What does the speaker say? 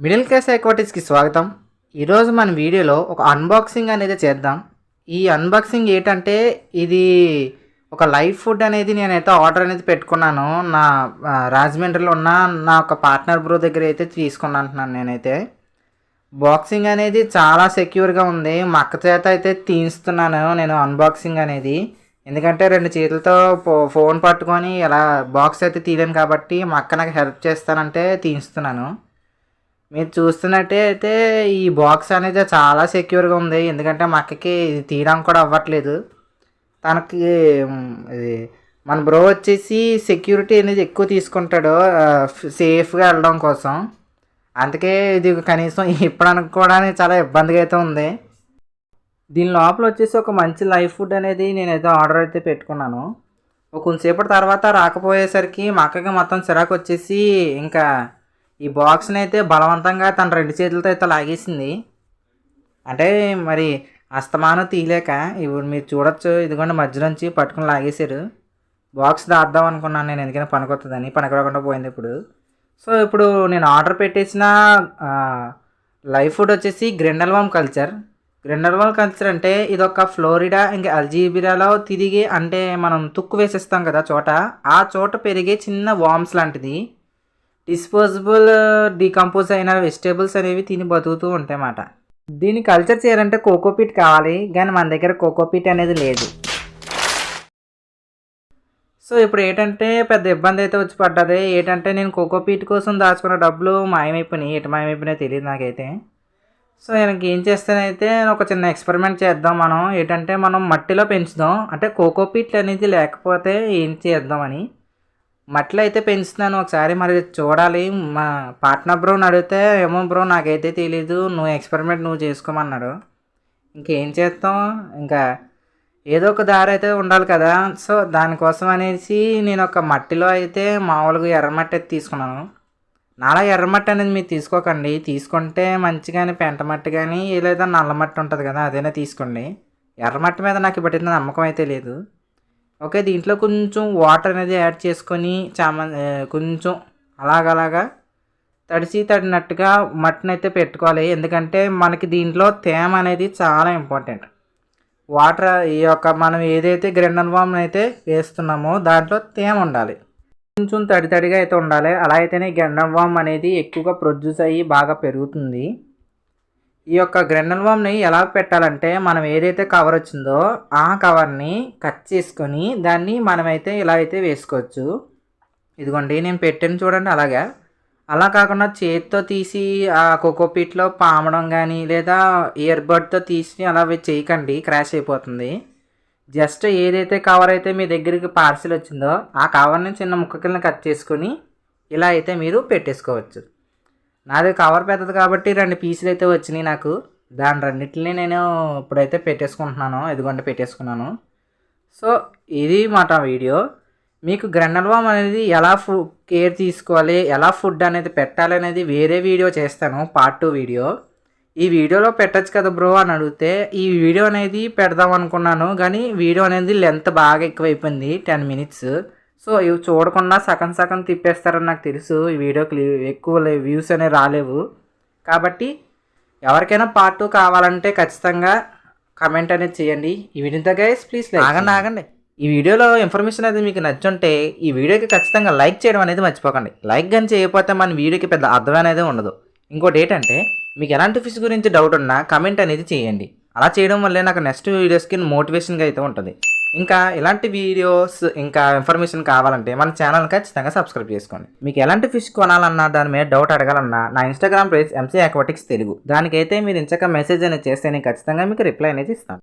Middle class ఎక్వాటిక్స్కి స్వాగతం. ఈరోజు మన వీడియోలో ఒక అన్బాక్సింగ్ అనేది చేద్దాం. ఈ అన్బాక్సింగ్ ఏంటంటే ఇది ఒక లైవ్ ఫుడ్ అనేది నేనైతే ఆర్డర్ అనేది పెట్టుకున్నాను. నా రాజమండ్రిలో ఉన్న నా ఒక పార్ట్నర్ బ్రో దగ్గర అయితే తీసుకున్నాను నేనైతే. బాక్సింగ్ అనేది చాలా సెక్యూర్గా ఉంది. మా అక్క చేత అయితే తీస్తున్నాను నేను అన్బాక్సింగ్ అనేది. ఎందుకంటే రెండు చేతులతో ఫో- ఫోన్ పట్టుకొని ఇలా బాక్స్ అయితే తీయలేను కాబట్టి మా అక్క నాకు హెల్ప్ చేస్తానంటే తీస్తున్నాను మీరు చూస్తున్నట్టే అయితే ఈ బాక్స్ అనేది చాలా సెక్యూర్గా ఉంది. ఎందుకంటే మా అక్కకి ఇది తీయడానికి కూడా అవ్వట్లేదు. తనకి ఇది మన బ్రో వచ్చేసి సెక్యూరిటీ అనేది ఎక్కువ తీసుకుంటాడు సేఫ్గా వెళ్ళడం కోసం. అందుకే ఇది కనీసం ఇప్పడానికి కూడా చాలా ఇబ్బందిగా అయితే ఉంది. దీని లోపల వచ్చేసి ఒక మంచి లైఫ్ ఫుడ్ అనేది నేనైతే ఆర్డర్ అయితే పెట్టుకున్నాను. ఒక కొంతసేపటి తర్వాత రాకపోయేసరికి మా అక్కకి మొత్తం చిరాకు వచ్చేసి ఇంకా ఈ బాక్స్ని అయితే బలవంతంగా తన రెండు చేతులతో అయితే లాగేసింది. అంటే మరి అస్తమానం తీయలేక ఇప్పుడు మీరు చూడొచ్చు ఇదిగోండి మధ్య నుంచి పట్టుకుని లాగేశారు. బాక్స్ దాద్దాం అనుకున్నాను నేను ఎందుకైనా పనికొస్తుందని పనికొడకుండా పోయింది ఇప్పుడు. సో ఇప్పుడు నేను ఆర్డర్ పెట్టేసిన లైఫ్ ఫుడ్ వచ్చేసి గ్రెండల్వామ్ కల్చర్. గ్రెండల్వామ్ కల్చర్ అంటే ఇది ఒక ఫ్లోరిడా ఇంకా అల్జీబిరాలో తిరిగి అంటే మనం తుక్కు వేసేస్తాం కదా చోట. ఆ చోట పెరిగే చిన్న వామ్స్ లాంటిది. డిస్పోజబుల్ డీకంపోజ్ అయిన వెజిటేబుల్స్ అనేవి తిని బతుకుతూ ఉంటాయి అన్నమాట దీన్ని కల్చర్ చేయాలంటే కోకోపీట్ కావాలి కానీ మన దగ్గర కోకోపీట్ అనేది లేదు. సో ఇప్పుడు ఏంటంటే పెద్ద ఇబ్బంది అయితే వచ్చి పడ్డది. ఏంటంటే నేను కోకోపీట్ కోసం దాచుకున్న డబ్బులు మాయమైపోయినాయి. ఎటు మాయమైపోయినాయి తెలియదు నాకైతే. సో నేను ఏం చేస్తేనైతే ఒక చిన్న ఎక్స్పెరిమెంట్ చేద్దాం మనం. ఏంటంటే మనం మట్టిలో పెంచుదాం. అంటే కోకోపీట్లు అనేది లేకపోతే ఏం చేద్దామని. మట్టిలో అయితే పెంచుతున్నాను. ఒకసారి మరి చూడాలి. మా పార్ట్నర్ బ్రోని అడిగితే ఏమో బ్రో నాకైతే తెలీదు. నువ్వు ఎక్స్పెరిమెంట్ నువ్వు చేసుకోమన్నాడు. ఇంకేం చేస్తాం? ఇంకా ఏదో ఒక దారి అయితే ఉండాలి కదా. సో దానికోసం అనేసి నేను ఒక మట్టిలో అయితే మామూలుగా ఎర్రమట్టి అయితే తీసుకున్నాను. నాలా ఎర్రమట్టి అనేది మీరు తీసుకోకండి. తీసుకుంటే మంచిగాని పెంట మట్టి కానీ లేదా నల్ల మట్టి ఉంటుంది కదా అదైనా తీసుకోండి. ఎర్రమట్టి మీద నాకు ఇప్పటి నమ్మకం అయితే లేదు. ఓకే దీంట్లో కొంచెం వాటర్ అనేది యాడ్ చేసుకొని చామ కొంచెం అలాగలాగా తడిసి తడినట్టుగా మటన్ అయితే పెట్టుకోవాలి. ఎందుకంటే మనకి దీంట్లో తేమ అనేది చాలా ఇంపార్టెంట్. వాటర్ ఈ యొక్క మనం ఏదైతే గ్రెండన్ వామ్ అయితే వేస్తున్నామో దాంట్లో తేమ ఉండాలి. కొంచెం తడి తడిగా అయితే ఉండాలి. అలా అయితేనే గ్రెండన్ వామ్ అనేది ఎక్కువగా ప్రొడ్యూస్ అయ్యి బాగా పెరుగుతుంది. ఈ యొక్క గ్రెండల్ వామ్ని ఎలా పెట్టాలంటే మనం ఏదైతే కవర్ వచ్చిందో ఆ కవర్ని కట్ చేసుకొని దాన్ని మనమైతే ఇలా అయితే వేసుకోవచ్చు. ఇదిగోండి నేను పెట్టాను చూడండి అలాగా. అలా కాకుండా చేతితో తీసి ఆ కోకోపీట్లో పామడం కానీ లేదా ఇయర్బడ్తో తీసి అలా చేయకండి క్రాష్ అయిపోతుంది. జస్ట్ ఏదైతే కవర్ అయితే మీ దగ్గరికి పార్సిల్ వచ్చిందో ఆ కవర్ని చిన్న ముక్క కింద కట్ చేసుకొని ఇలా అయితే మీరు పెట్టేసుకోవచ్చు. నాది కవర్ పెద్దది కాబట్టి రెండు పీసులు అయితే వచ్చినాయి నాకు. దాని రెండింటిని నేను ఇప్పుడైతే పెట్టేసుకుంటున్నాను. ఇదిగోండి పెట్టేసుకున్నాను. సో ఇది మాట వీడియో. మీకు గ్రెండల్వామ్ అనేది ఎలా ఫు కేర్ తీసుకోవాలి ఎలా ఫుడ్ అనేది పెట్టాలి అనేది వేరే వీడియో చేస్తాను పార్ట్ టూ వీడియో. ఈ వీడియోలో పెట్టచ్చు కదా బ్రో అని అడిగితే ఈ వీడియో అనేది పెడదాం అనుకున్నాను కానీ వీడియో అనేది లెంత్ బాగా ఎక్కువైపోయింది టెన్ మినిట్స్ సో ఇవి చూడకుండా సగం సగం తిప్పేస్తారని నాకు తెలుసు. ఈ వీడియోకి ఎక్కువ వ్యూస్ అనేవి రాలేవు. కాబట్టి ఎవరికైనా పార్ట్ టూ కావాలంటే ఖచ్చితంగా కమెంట్ అనేది చేయండి. ఈ వీడియోతో గైస్ ప్లీజ్ ఆగండి ఆగండి. ఈ వీడియోలో ఇన్ఫర్మేషన్ అనేది మీకు నచ్చుంటే ఈ వీడియోకి ఖచ్చితంగా లైక్ చేయడం అనేది మర్చిపోకండి. లైక్ కానీ చేయకపోతే మన వీడియోకి పెద్ద అర్థం అనేది ఉండదు. ఇంకోటి ఏంటంటే మీకు ఎలాంటి ఫిష్ గురించి డౌట్ ఉన్నా కమెంట్ అనేది చేయండి. అలా చేయడం వల్లే నాకు నెక్స్ట్ వీడియోస్కి మోటివేషన్గా అయితే ఉంటుంది. ఇంకా ఇలాంటి వీడియోస్ ఇంకా ఇన్ఫర్మేషన్ కావాలంటే మన ఛానల్ ఖచ్చితంగా సబ్స్క్రైబ్ చేసుకోండి. మీకు ఎలాంటి ఫిష్ కొనాలన్నా దాని మీద డౌట్ అడగాలన్నా నా Instagram page MC aquatics Telugu. దానికైతే మీరు ఇంచక మెసేజ్ అనేది చేస్తే నేను ఖచ్చితంగా మీకు రిప్లై అనేది ఇస్తాను.